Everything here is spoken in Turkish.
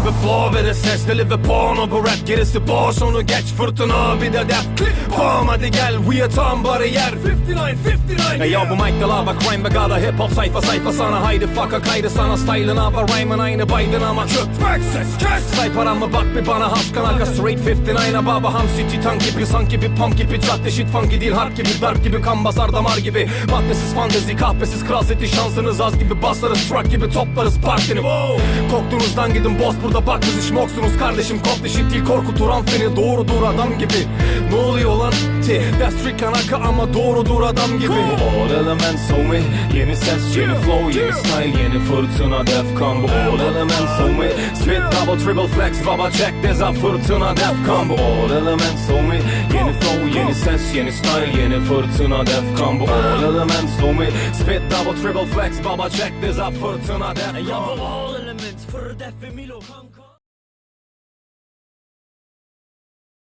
gibi flow ve de ses deli ve porno. Bu rap gerisi boş onu geç fırtına. Bir de def Bam hadi gel we are tam bariyer 59 59 Hey yo bu mic lava crime ve gala hip hop sayfa sayfa sana. Haydi fuck'a kaydı sana. Style'ına var rhyme'ın aynı Biden ama köpek ses kes Say paramı bak bir bana haskan arka straight 59'a baba ham city tank gibi sanki bir pump gibi. Cadde shit funky değil harp gibi darp gibi kan basar damar gibi. Maddesiz fantezi kahvesiz kral seti şansınız az gibi. Basarız truck gibi toplarız partini. Korktuğunuzdan gidin boss burada bak biz işmoksunuz kardeşim. Kop shit değil korkuturan feni doğrudur adam gibi. Ne oluyor lan? Ti That's street kanaka ama doğrudur adam gibi. All elements me. Yeni ses yeni flow yeni style yeni fırtına defkan bu All elements on Spit double triple flex baba check deza fırtına defkan bu All elements on me Yeni flow yeni ses yeni style yeni fırtına defkan bu All elements on me Spit double triple flex baba check deza fırtına defkan Ja, på all elements, för def är Milo